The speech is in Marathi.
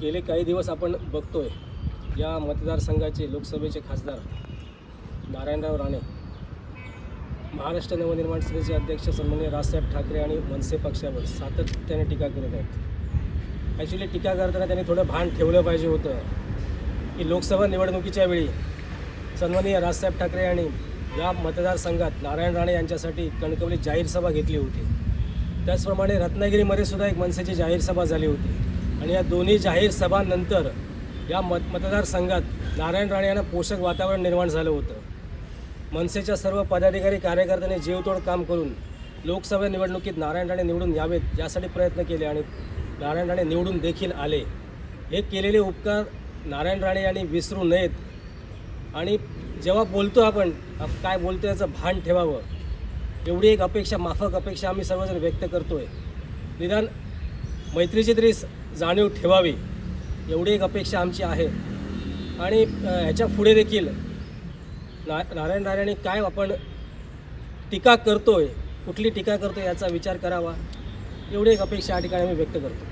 गेले काही दिवस आपण बघतोय या मतदारसंघाचे लोकसभेचे खासदार नारायणराव राणे महाराष्ट्र नवनिर्माण सेनेचे अध्यक्ष सन्मान्य राजसाहेब ठाकरे आणि मनसे पक्षावर सातत्याने टीका करत आहेत. ॲक्च्युली टीका करताना त्यांनी थोडं भान ठेवलं पाहिजे होतं की लोकसभा निवडणुकीच्या वेळी सन्माननीय राजसाहेब ठाकरे आणि या मतदारसंघात नारायण राणे यांच्यासाठी कणकवली जाहीर सभा घेतली होती. त्याचप्रमाणे रत्नागिरीमध्ये सुद्धा एक मनसेची जाहीर सभा झाली होती. आणि या दोन्ही जाहीर सभांनंतर या मत मतदारसंघात नारायण राणे यांना पोषक वातावरण निर्माण झालं होतं. मनसेच्या सर्व पदाधिकारी कार्यकर्त्यांनी जीवतोड काम करून लोकसभा निवडणुकीत नारायण राणे निवडून यावेत यासाठी प्रयत्न केले आणि नारायण राणे निवडून देखील आले. हे केलेले उपकार नारायण राणे यांनी विसरू नयेत. आणि जेव्हा बोलतो आपण काय बोलतो याचं भान ठेवावं. एवढी एक अपेक्षा माफक अपेक्षा आम्ही सर्वजण व्यक्त करतो आहे निदान मैत्रीची तरी जाणीव ठेवावी एवढी एक अपेक्षा आमची आहे. आणि ह्याच्या पुढे देखील ना नारायण राणेंनी काय आपण टीका करतोय कुठली टीका करतोय याचा विचार करावा एवढी एक अपेक्षा या ठिकाणी आम्ही व्यक्त करतो.